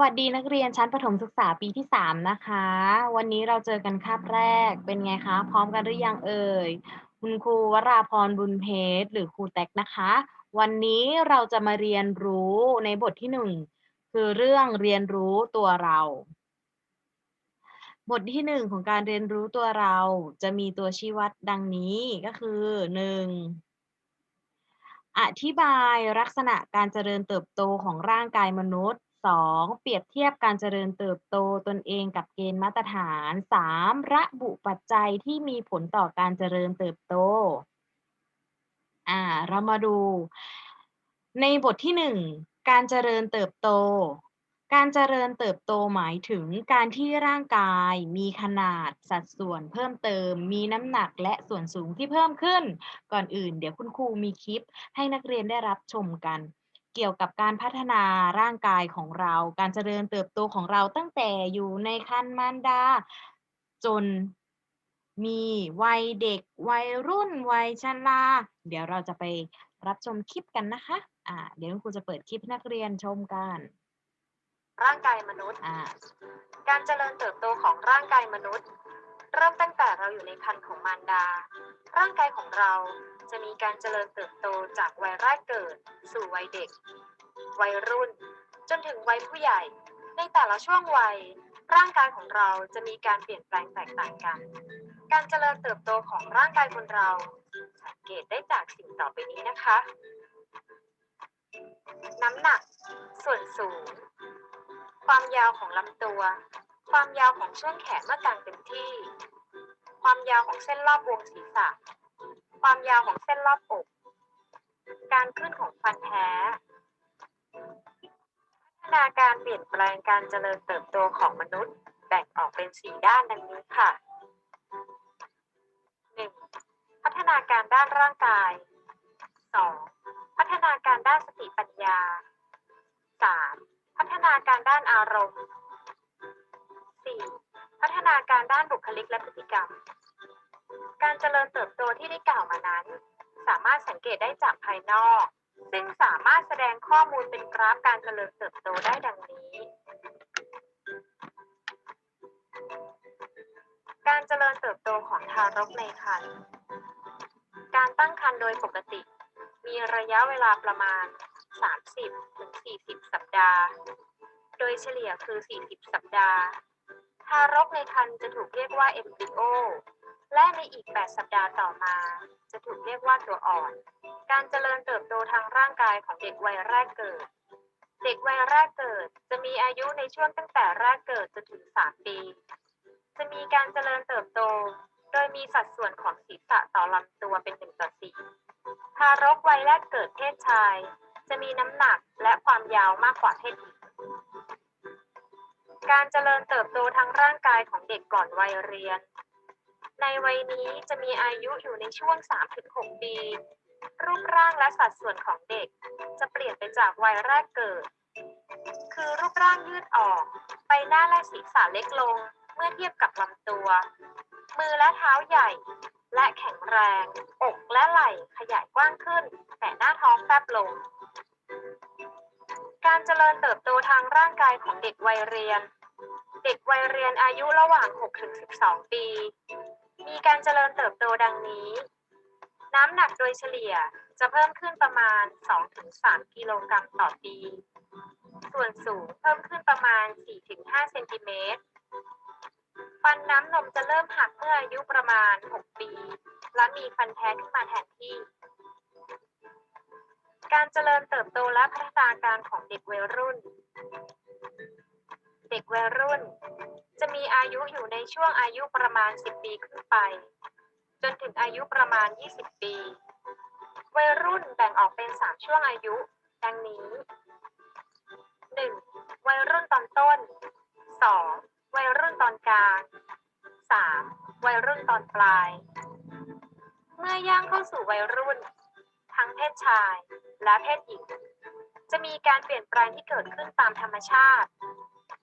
วัสดีนักเรียนชั้นประถมศึกษาปีที่ 3 นะคะ วันนี้เราเจอกันคาบแรกเป็นไงคะ พร้อมกันหรือยังเอ่ย คุณครูวราพรบุญเพชรหรือครูแตกนะคะ วันนี้เราจะมาเรียนรู้ในบทที่หนึ่งคือเรื่องเรียนรู้ตัวเรา บทที่หนึ่งของการเรียนรู้ตัวเราจะมีตัวชี้วัดดังนี้ก็คือหนึ่งอธิบายลักษณะการเจริญเติบโตของร่างกายมนุษย์ 2. เปรียบเทียบการเจริญเติบโตตนเองกับเกณฑ์มาตรฐาน 3. ระบุปัจจัยที่มีผลต่อการเจริญเติบโต อ่า เรามาดู ในบทที่หนึ่งการเจริญเติบโต การเจริญเติบโตหมายถึงการที่ร่างกาย มีขนาดสัดส่วนเพิ่มเติม มีน้ำหนักและส่วนสูงที่เพิ่มขึ้น ก่อนอื่น เดี๋ยวคุณครูมีคลิปให้นักเรียนได้รับชมกัน เกี่ยวกับการพัฒนาร่างกายของเรา การเจริญเติบโตของเราตั้งแต่อยู่ในครรภ์มารดา จนมีวัยเด็ก วัยรุ่น วัยชราเดี๋ยวเราจะไปรับชมคลิปกันนะคะ อ่า เดี๋ยวคุณครูจะเปิดคลิปให้นักเรียนชมกัน ร่างกายมนุษย์ อ่า การเจริญเติบโตของร่างกายมนุษย์ เริ่มตั้งแต่เราอยู่ในครรภ์ของมารดา ร่างกายของเรา จะมีการเจริญเติบโตจากวัยแรกเกิด สู่วัยเด็ก วัยรุ่น จนถึงวัยผู้ใหญ่ ในแต่ละช่วงวัย ร่างกายของเราจะมีการเปลี่ยนแปลงแตกต่างกัน การเจริญเติบโตของร่างกายคนเรา สังเกตได้จากสิ่งต่อไปนี้นะคะ น้ำหนัก ส่วนสูง ความยาวของลำตัว ความยาวของช่วงแขนเมื่อกางเต็มที่ ความยาวของเส้นรอบวงศีรษะ ความยาวของเส้นรอบอก การขึ้นของฟันแท้ พัฒนาการเปลี่ยนแปลงการเจริญเติบโตของมนุษย์แบ่งออกเป็นสี่ด้านดังนี้ค่ะ 1. พัฒนาการด้านร่างกาย 2. พัฒนาการด้านสติปัญญา 3. พัฒนาการด้านอารมณ์ 4. พัฒนาการด้านบุคลิกและพฤติกรรม การเจริญเติบโตที่ได้กล่าวมานั้น สามารถสังเกตได้จากภายนอก ซึ่งสามารถแสดงข้อมูลเป็นกราฟการเจริญเติบโตได้ดังนี้ การเจริญเติบโตของทารกในครรภ์การตั้งครรภ์โดยปกติ มีระยะเวลาประมาณ 30ถึง40 สัปดาห์ โดยเฉลี่ยคือ 40 สัปดาห์ ทารกในครรภ์จะถูกเรียกว่าเอมบริโอ และในอีก 8 สัปดาห์ต่อมา จะถูกเรียกว่าตัวอ่อน การเจริญเติบโตทางร่างกายของเด็กวัยแรกเกิด เด็กวัยแรกเกิดจะมีอายุในช่วงตั้งแต่แรกเกิดจนถึง 3 ปี จะมีการเจริญเติบโต โดยมีสัดส่วนของศีรษะต่อลำตัวเป็น1ต่อ4ทารกวัยแรกเกิดเพศชาย จะมีน้ำหนักและความยาวมากกว่าเพศหญิงการเจริญเติบโตทางร่างกายของเด็กก่อนวัยเรียน ในวัยนี้จะมีอายุอยู่ในช่วง 3-6 ปี รูปร่างและสัดส่วนของเด็ก จะเปลี่ยนไปจากวัยแรกเกิด คือรูปร่างยืดออกใบหน้าและศีรษะเล็กลงเมื่อเทียบกับลำตัว มือและเท้าใหญ่ และแข็งแรง อกและไหล่ขยายกว้างขึ้น แต่หน้าท้องแฟบลง การเจริญเติบโตทางร่างกายของเด็กวัยเรียน เด็กวัยเรียนอายุระหว่าง 6-12 ปี มีการเจริญเติบโตดังนี้ น้ำหนักโดยเฉลี่ยจะเพิ่มขึ้นประมาณ 2-3 กิโลกรัมต่อปี ส่วนสูงเพิ่มขึ้นประมาณ 4-5 เซนติเมตร ฟันน้ำนมจะเริ่มหักเมื่ออายุประมาณ 6 ปี และมีฟันแท้ขึ้นมาแทนที่ การเจริญเติบโตและพัฒนาการของเด็กวัยรุ่น เด็กวัยรุ่น จะมีอายุอยู่ในช่วงอายุประมาณ 10 ปีขึ้นไป จนถึงอายุประมาณ 20 ปี วัยรุ่นแบ่งออกเป็น 3 ช่วงอายุ ดังนี้ 1. วัยรุ่นตอนต้น 2. วัยรุ่นตอนกลาง 3. วัยรุ่นตอนปลาย เมื่อย่างเข้าสู่วัยรุ่น ทั้งเพศชายและเพศหญิง จะมีการเปลี่ยนแปลงที่เกิดขึ้นตามธรรมชาติ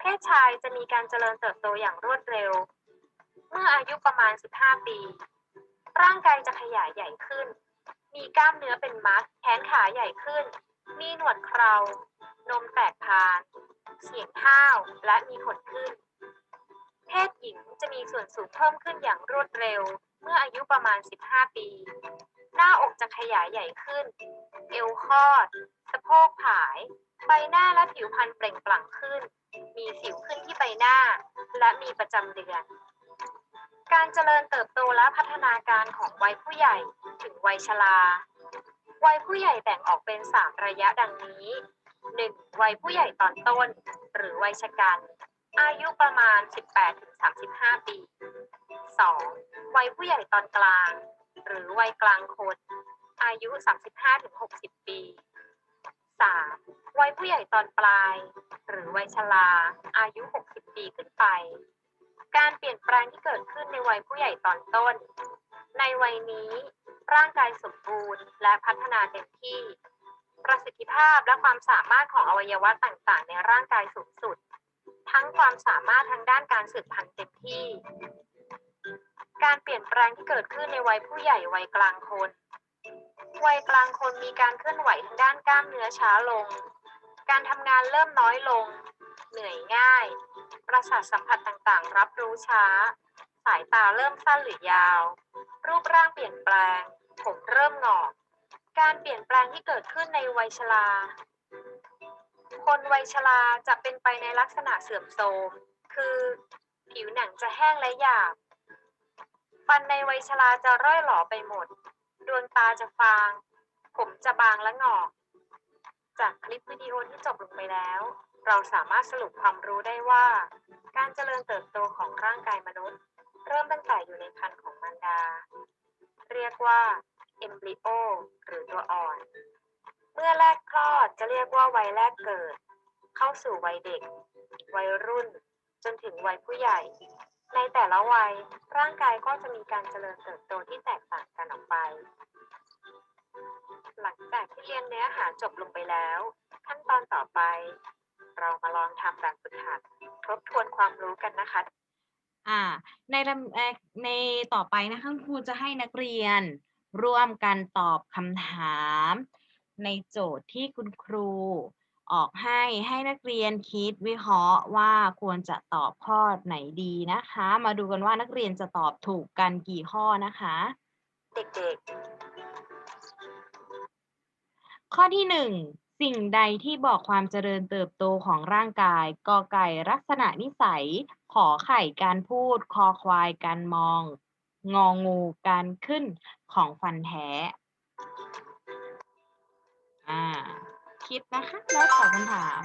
เพศชายจะมีการเจริญเติบโตอย่างรวดเร็ว เมื่ออายุประมาณ 15 ปี ร่างกายจะขยายใหญ่ขึ้น มีกล้ามเนื้อเป็นมัด แขนขาใหญ่ขึ้น มีหนวดเครา นมแตกพาน เสียงห้าว และมีขนขึ้น เพศหญิงจะมีส่วนสูงเพิ่มขึ้นอย่างรวดเร็ว เมื่ออายุประมาณ 15 ปี หน้าอกจะขยายใหญ่ขึ้น เอวคอด สะโพกผาย ใบหน้าและผิวพรรณเปล่งปลั่งขึ้น มีสิวขึ้นที่ใบหน้า และมีประจำเดือน การเจริญเติบโตและพัฒนาการของวัยผู้ใหญ่ถึงวัยชราวัยผู้ใหญ่แบ่งออกเป็น 3 ระยะดังนี้ 1. วัยผู้ใหญ่ตอนต้น หรือวัยชกัน อายุประมาณ 18-35 ปี 2. วัยผู้ใหญ่ตอนกลาง หรือวัยกลางคน อายุ 35-60 ปี 3. วัยผู้ใหญ่ตอนปลาย หรือวัยชราอายุ 60 ปีขึ้นไป การเปลี่ยนแปลงที่เกิดขึ้นในวัยผู้ใหญ่ตอนต้น ในวัยนี้ร่างกายสมบูรณ์ และพัฒนาเต็มที่ ประสิทธิภาพและความสามารถของอวัยวะต่างๆ ในร่างกายสูงสุด ทั้งความสามารถทางด้านการสืบพันธุ์เต็มที่ การเปลี่ยนแปลงที่เกิดขึ้นในวัยผู้ใหญ่วัยกลางคนวัยกลางคนมีการเคลื่อนไหวทางด้านกล้ามเนื้อช้าลง การทำงานเริ่มน้อยลง เหนื่อยง่าย ประสาทสัมผัสต่างๆ รับรู้ช้า สายตาเริ่มสั้นหรือยาว รูปร่างเปลี่ยนแปลง ผมเริ่มหงอก การเปลี่ยนแปลงที่เกิดขึ้นในวัยชรา คนวัยชราจะเป็นไปในลักษณะเสื่อมโทรม คือผิวหนังจะแห้งและหยาบ ฟันในวัยชราจะร่อยหลอไปหมด ดวงตาจะฟาง ผมจะบางและหงอก จากคลิปวิดีโอที่จบลงไปแล้ว เราสามารถสรุปความรู้ได้ว่า การเจริญเติบโตของร่างกายมนุษย์ เริ่มตั้งแต่อยู่ในครรภ์ของมารดา เรียกว่า embryo หรือตัวอ่อน เมื่อแรกคลอดจะเรียกว่าวัยแรกเกิด เข้าสู่วัยเด็ก วัยรุ่น จนถึงวัยผู้ใหญ่ ในแต่ละวัยร่างกายก็จะมีการเจริญเติบโตที่แตกต่างกันออกไป หลังจากที่เรียนเนื้อหาจบลงไปแล้ว ขั้นตอนต่อไป เรามาลองทำแบบฝึกหัดทบทวนความรู้กันนะคะ อ่า ในลำเอ่อในต่อไปนะคะคุณครูจะให้นักเรียนร่วมกันตอบคำถาม ในโจทย์ที่คุณครู ออกให้ให้นักเรียนคิดวิเคราะห์ว่าควรจะตอบข้อไหนดีนะคะ มาดูกันว่านักเรียนจะตอบถูกกันกี่ข้อนะคะ เด็ก ข้อที่หนึ่งสิ่งใดที่บอกความเจริญเติบโตของร่างกายกอไก่ลักษณะนิสัย ขอไข่การพูด คอควายการมอง งองูการขึ้นของฟันแท้อ่าคิดนะคะ แล้วตอบคำถาม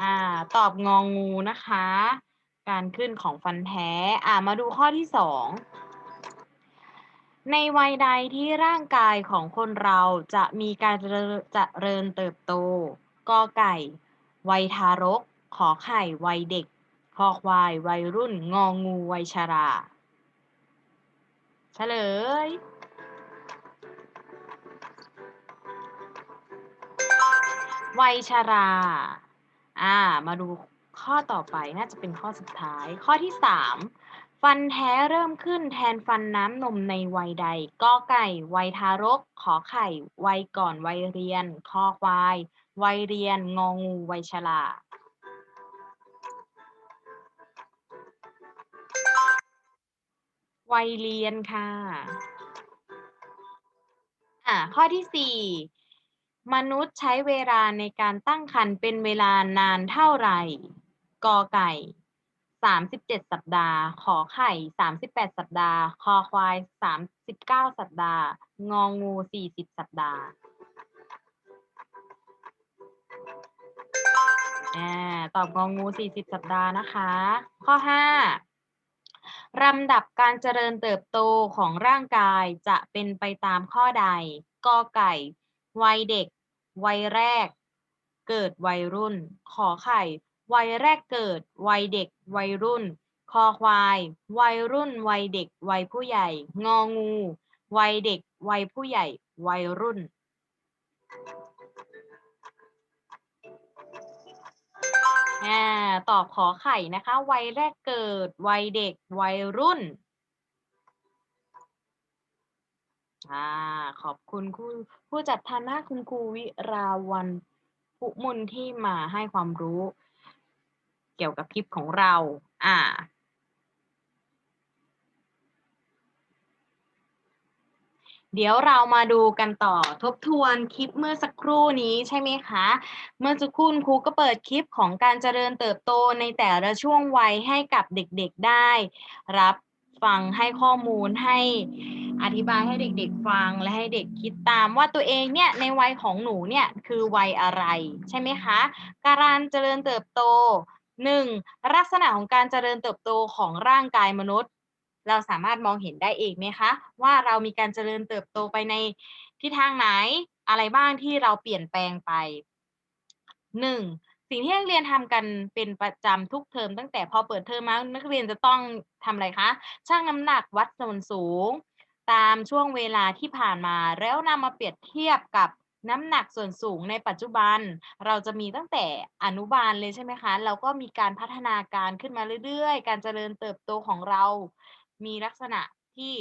อ่าตอบงองูนะคะ การขึ้นของฟันแท้อ่ามาดูข้อที่สอง ในวัยใดที่ร่างกายของคนเราจะมีการเจริญเจริญเติบโตกอไก่ วัยทารก ขอไข่ วัยเด็ก คอควาย วัยรุ่น งองูวัยชราเฉลย วัยชรา อ่า มาดูข้อต่อไปน่าจะเป็นข้อสุดท้าย ข้อที่สาม ฟันแท้เริ่มขึ้นแทนฟันน้ำนมในวัยใดกอไก่ วัยทารก ขอไข่ วัยก่อนวัยเรียนคอควาย วัยเรียน งองู วัยชราวัยเรียนค่ะ อ่า ข้อที่สี่มนุษย์ใช้เวลาในการตั้งครรภ์เป็นเวลานานเท่าไหร่กอไก่ สามสิบเจ็ดสัปดาห์ ขอไข่สามสิบแปดสัปดาห์ คอควายสามสิบเก้าสัปดาห์ งองูสี่สิบสัปดาห์อ่าตอบงองูสี่สิบสัปดาห์นะคะ ข้อห้าลำดับการเจริญเติบโตของร่างกายจะเป็นไปตามข้อใดกอไก่ วัยเด็ก วัยแรก เกิดวัยรุ่น ขอไข่ วัยแรกเกิด วัยเด็ก วัยรุ่น คอควาย วัยรุ่น วัยเด็ก วัยผู้ใหญ่ งองู วัยเด็ก วัยผู้ใหญ่ วัยรุ่นอ่าตอบขอไข่นะคะ วัยแรกเกิด วัยเด็ก วัยรุ่นอ่าขอบคุณผู้ผู้จัดทานหน้าคุณครูวิราวันปุมุนที่มาให้ความรู้ เกี่ยวกับคลิปของเรา อ่า เดี๋ยวเรามาดูกันต่อทบทวนคลิปเมื่อสักครู่นี้ใช่ไหมคะ เมื่อสักครู่คุณครูก็เปิดคลิปของการเจริญเติบโตในแต่ละช่วงวัยให้กับเด็กๆได้ รับฟังให้ข้อมูลให้อธิบายให้เด็กๆฟังและให้เด็กคิดตามว่าตัวเองเนี่ยในวัยของหนูเนี่ยคือวัยอะไรใช่ไหมคะ การเจริญเติบโต หนึ่งลักษณะของการเจริญเติบโตของร่างกายมนุษย์ เราสามารถมองเห็นได้เองไหมคะ ว่าเรามีการเจริญเติบโตไปในทิศทางไหนอะไรบ้างที่เราเปลี่ยนแปลงไปหนึ่งสิ่งที่นักเรียนทำกันเป็นประจำทุกเทอมตั้งแต่พอเปิดเทอมมานักเรียนจะต้องทำอะไรคะชั่งน้ำหนักวัดส่วนสูง ตามช่วงเวลาที่ผ่านมาแล้วนำมาเปรียบเทียบกับ น้ำหนักส่วนสูงในปัจจุบัน เราจะมีตั้งแต่อนุบาลเลยใช่ไหมคะ เราก็มีการพัฒนาการขึ้นมาเรื่อยๆ การเจริญเติบโตของเรา มีลักษณะที่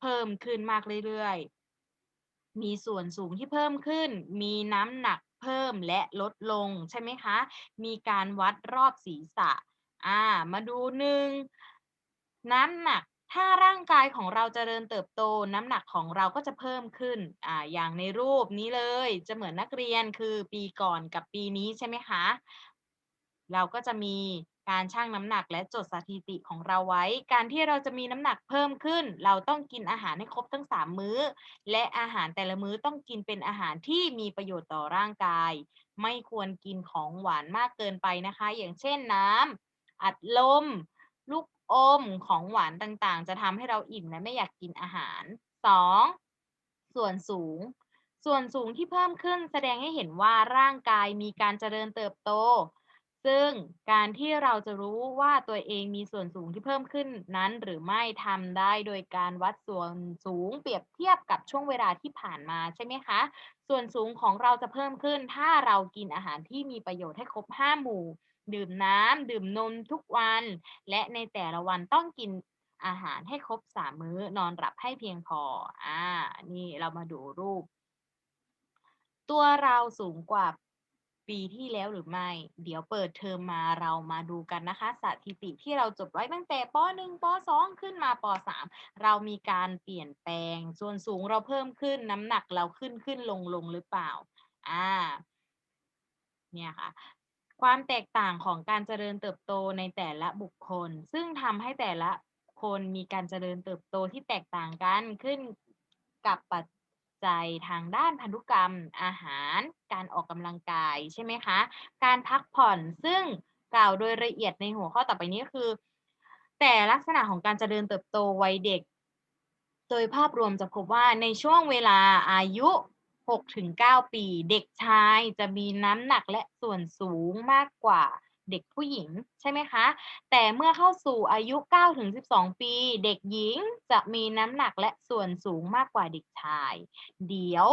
เพิ่มขึ้นมากเรื่อยๆ มีส่วนสูงที่เพิ่มขึ้น มีน้ำหนักเพิ่มและลดลงใช่ไหมคะ มีการวัดรอบศีรษะ อ่า มาดูหนึ่งน้ำหนัก ถ้าร่างกายของเราจเจริญเติบโตน้ำหนักของเราก็จะเพิ่มขึ้นอ่าอย่างในรูปนี้เลย จะเหมือนนักเรียนคือปีก่อนกับปีนี้ใช่ไหมคะ เราก็จะมีการชั่งน้ำหนักและจดสถิติของเราไว้ การที่เราจะมีน้ำหนักเพิ่มขึ้น เราต้องกินอาหารให้ครบทั้ง 3 มื้อ และอาหารแต่ละมื้อต้องกินเป็นอาหารที่มีประโยชน์ต่อร่างกาย ไม่ควรกินของหวานมากเกินไปนะคะ อย่างเช่นน้ำอัดลม ลูก อมของหวานต่างๆ จะทำให้เราอิ่มและไม่อยากกินอาหาร 2. ส่วนสูง ส่วนสูงที่เพิ่มขึ้นแสดงให้เห็นว่าร่างกายมีการเจริญเติบโต ซึ่งการที่เราจะรู้ว่าตัวเองมีส่วนสูงที่เพิ่มขึ้นนั้นหรือไม่ทำได้โดยการวัดส่วนสูงเปรียบเทียบกับช่วงเวลาที่ผ่านมาใช่ไหมคะ ส่วนสูงของเราจะเพิ่มขึ้น ถ้าเรากินอาหารที่มีประโยชน์ให้ครบ 5 หมู่ ดื่มน้ำดื่มนมทุกวัน และในแต่ละวันต้องกินอาหารให้ครบ3มื้อนอนหลับให้เพียงพอ อ่า นี่เรามาดูรูป ตัวเราสูงกว่าปีที่แล้วหรือไม่ เดี๋ยวเปิดเทอมมาเรามาดูกันนะคะ สถิติที่เราจดไว้ตั้งแต่ป .1 ป .2 ขึ้นมาป .3 เรามีการเปลี่ยนแปลง ส่วนสูงเราเพิ่มขึ้นน้ำหนักเราขึ้นขึ้นลงลงหรือเปล่า อ่า เนี่ยค่ะ ความแตกต่างของการเจริญเติบโตในแต่ละบุคคล ซึ่งทำให้แต่ละคนมีการเจริญเติบโตที่แตกต่างกันขึ้นกับปัจจัยทางด้านพันธุกรรม อาหาร การออกกำลังกายใช่ไหมคะ การพักผ่อนซึ่งกล่าวโดยละเอียดในหัวข้อต่อไปนี้คือ แต่ลักษณะของการเจริญเติบโตวัยเด็ก โดยภาพรวมจะพบว่าในช่วงเวลาอายุ 6-9 ปี เด็กชายจะมีน้ำหนักและส่วนสูงมากกว่าเด็กผู้หญิงใช่ไหมคะ แต่เมื่อเข้าสู่อายุ 9-12 ปี เด็กหญิงจะมีน้ำหนักและส่วนสูงมากกว่าเด็กชาย เดี๋ยว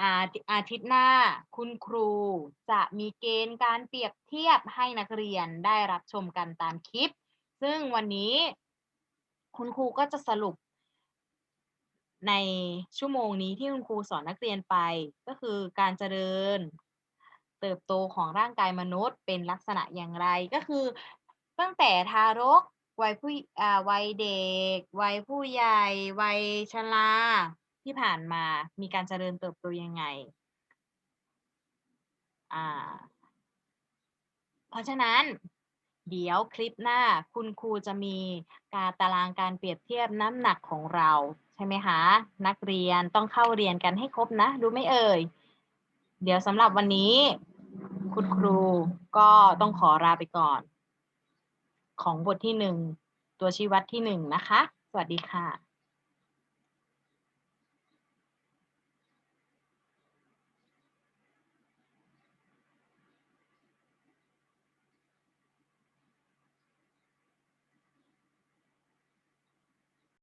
อาอาทิตย์หน้าคุณครูจะมีเกณฑ์การเปรียบเทียบให้นักเรียนได้รับชมกันตามคลิป ซึ่งวันนี้คุณครูก็จะสรุป ในชั่วโมงนี้ที่คุณครูสอนนักเรียนไป ก็คือการเจริญ เติบโตของร่างกายมนุษย์เป็นลักษณะอย่างไรก็คือ ตั้งแต่ทารกวัยผู้อ่าวัยเด็ก วัยผู้ใหญ่ วัยชราที่ผ่านมามีการเจริญเติบโตยังไงอ่าเพราะฉะนั้น เดี๋ยวคลิปหน้าคุณครูจะมีการตารางการเปรียบเทียบน้ำหนักของเรา ใช่ไหมคะ นักเรียนต้องเข้าเรียนกันให้ครบนะ รู้ไหมเอ่ย เดี๋ยวสำหรับวันนี้ คุณครูก็ต้องขอลาไปก่อน ของบทที่หนึ่งตัวชี้วัดที่หนึ่งนะคะ สวัสดีค่ะ